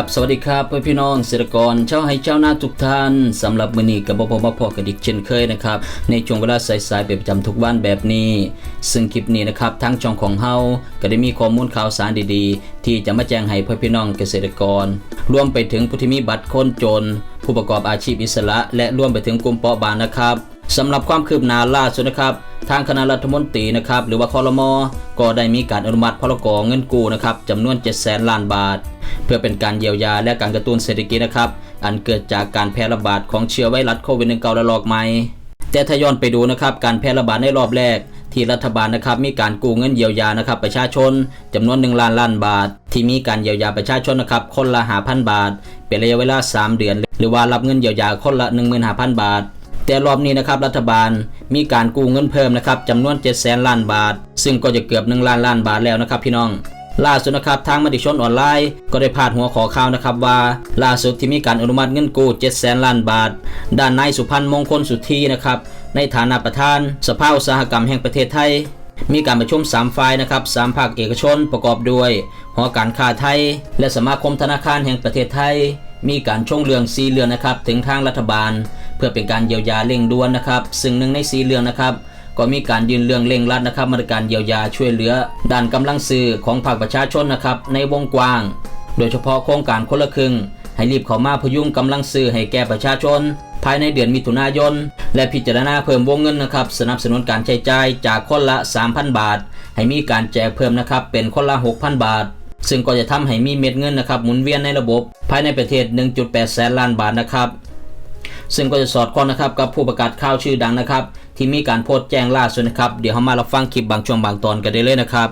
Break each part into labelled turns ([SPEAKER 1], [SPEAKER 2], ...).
[SPEAKER 1] ครับสวัสดีครับเพื่อนพี่น้องเกษตรกรเจ้าให้เจ้าหน้าทุกท่านสำหรับมื้อนี้กับผมมาพอกับดิกเช่นเคยนะครับในช่วงเวลาสายๆเป็นประจำทุกวันแบบนี้ ซึ่งคลิปนี้นะครับทั้งช่องของเฮาก็ได้มีข้อมูลข่าวสารดีๆ ที่จะมาแจ้งให้เพื่อนพี่น้องเกษตรกร รวมไปถึงผู้ที่มีบัตรคนจน ผู้ประกอบอาชีพอิสระ และรวมไปถึงกลุ่มเปราะบางนะครับ สำหรับความคืบหน้าล่าสุดนะครับ ทางคณะรัฐมนตรีนะครับหรือว่าคอรมอก็ได้มีการอนุมัติพรกเงินกู้นะครับจำนวน 7 0 0 0 0ล้านบาท เพื่อเป็นการเยียวยาและการกระตุ้นเศรษฐกิจนะครับ อันเกิดจากการแพร่ระบาดของเชื้อไวรัสโควิด -19 ระลอกใหม่ แต่ถ้าย้อนไปดูนะครับการแพร่ระบาดในรอบแรกที่รัฐบาลนะครับมีการกู้เงินเยียวยานะครับประชาชนจำนวน 1 ล้านล้านบาท ที่มีการเยียวยาประชาชนนะครับคนละ5,000บาท เป็นระยะเวลา 3 เดือน หรือว่ารับเงินเยียวยาคนละ 15,000 บาท แต่รอบนี้นะครับรัฐบาลมีการกู้เงินเพิ่มนะครับจำนวน 7 0 0 0 0ล้านบาท ซึ่งก็จะเกือบ 1 ล้านล้านบาทแล้วนะครับพี่น้องล่าสุดนะครับทางมติชนออนไลน์ ก็ได้พาดหัวขอข่าวนะครับว่า ล่าสุดที่มีการอนุมัติเงินกู้7 0 0 0 0ล้านบาท ด้านนายสุพันธ์มงคลสุธีนะครับในฐานะประธาน สภาอุตสาหกรรมแห่งประเทศไทย มีการประชุม3ฝ่ายนะครับ3ภาคเอกชนประกอบด้วยหอการค้าไทย และสมาคมธนาคารแห่งประเทศไทย มีการชงเรื่องสีเรืองนะครับถึงทางรัฐบาล พื่อเป็นการเยียวยาเร่งด่วนนะครับซึ่งหนึ่งในสีเรืองนะครับก็มีการยืนเรื่องเร่งรัดนะครับมาตรการเยียวยาช่วยเหลือ ด้านกำลังซื้อของภาคประชาชนนะครับในวงกว้าง โดยเฉพาะโครงการคนละครึ่ง ให้รีบเข้ามาพยุงกำลังซื้อให้แก่ประชาชน ภายในเดือนมิถุนายน และพิจารณาเพิ่มวงเงินนะครับสนับสนุนการใช้จ่ายจากคนละ 3,000 บาท ให้มีการแจกเพิ่มนะครับเป็นคนละ 6,000 บาท ซึ่งก็จะทำให้มีเม็ดเงินนะครับหมุนเวียนในระบบ ภายในประเทศ 1.8 แสนล้านบาทนะครับ ซึ่งก็จะสอดคล้องนะครับกับผู้ประกาศข่าวชื่อดังนะครับ ที่มีการโพสต์แจ้งล่าสุดนะครับ เดี๋ยวเรามารับฟังคลิปบางช่วงบางตอนกันได้เลยนะครับ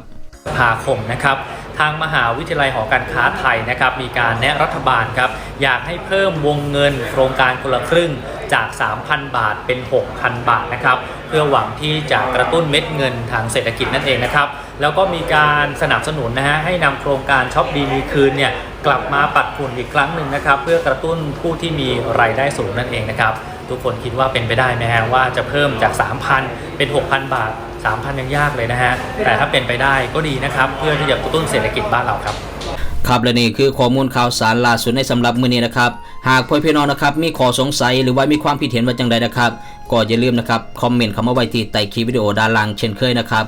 [SPEAKER 2] ภาคมนะครับ ทางมหาวิทยาลัยหอการค้าไทยนะครับมีการแนะรัฐบาลครับอยากให้เพิ่มวงเงินโครงการคนละครึ่งจาก 3,000 บาทเป็น 6,000 บาทนะครับเพื่อหวังที่จะกระตุ้นเม็ดเงินทางเศรษฐกิจนั่นเองนะครับแล้วก็มีการสนับสนุนนะฮะให้นำโครงการช็อปดีมีคืนเนี่ยกลับมาปัดฝุ่นอีกครั้งหนึ่งนะครับเพื่อกระตุ้นผู้ที่มีรายได้สูงนั่นเองนะครับทุกคนคิดว่าเป็นไปได้ไหมฮะว่าจะเพิ่มจาก 3,000 เป็น 6,000 บาท 3,000 ยังยากเลยนะฮะ แต่ถ้าเป็นไปได้ก็ดีนะครับ เพื่อที่จะกระตุ้นเศรษฐกิจบ้านเราครับ
[SPEAKER 1] ครับและนี่คือข้อมูลข่าวสารล่าสุดในสำหรับมื้อนี้นะครับ หากพ่อพี่น้องนะครับมีข้อสงสัยหรือว่ามีความคิดเห็นว่าจังใดนะครับก็อย่าลืมนะครับคอมเมนต์เข้ามาไว้ที่ใต้คลิปวิดีโอด้านล่างเช่นเคยนะครับ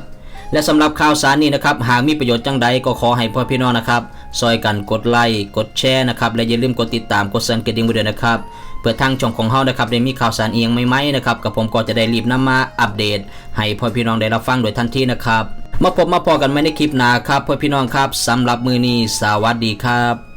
[SPEAKER 1] และสำหรับข่าวสารนี้นะครับหากมีประโยชน์จังใดก็ขอให้พ่อพี่น้องนะครับซอยกันกดไลค์กดแชร์นะครับและอย่าลืมกดติดตามกดสั่นกระดิ่งไว้ด้วยนะครับ เพื่อทางช่องของเฮานะครับได้มีข่าวสารเอียงไม่ๆนะครับกับผมก็จะได้รีบนำมาอัปเดต ให้พ่อพี่น้องได้รับฟังโดยทันทีนะครับมาพบมาพอกันใหม่ในคลิปหน้าครับพ่อพี่น้องครับสำหรับมือนี้สวัสดีครับ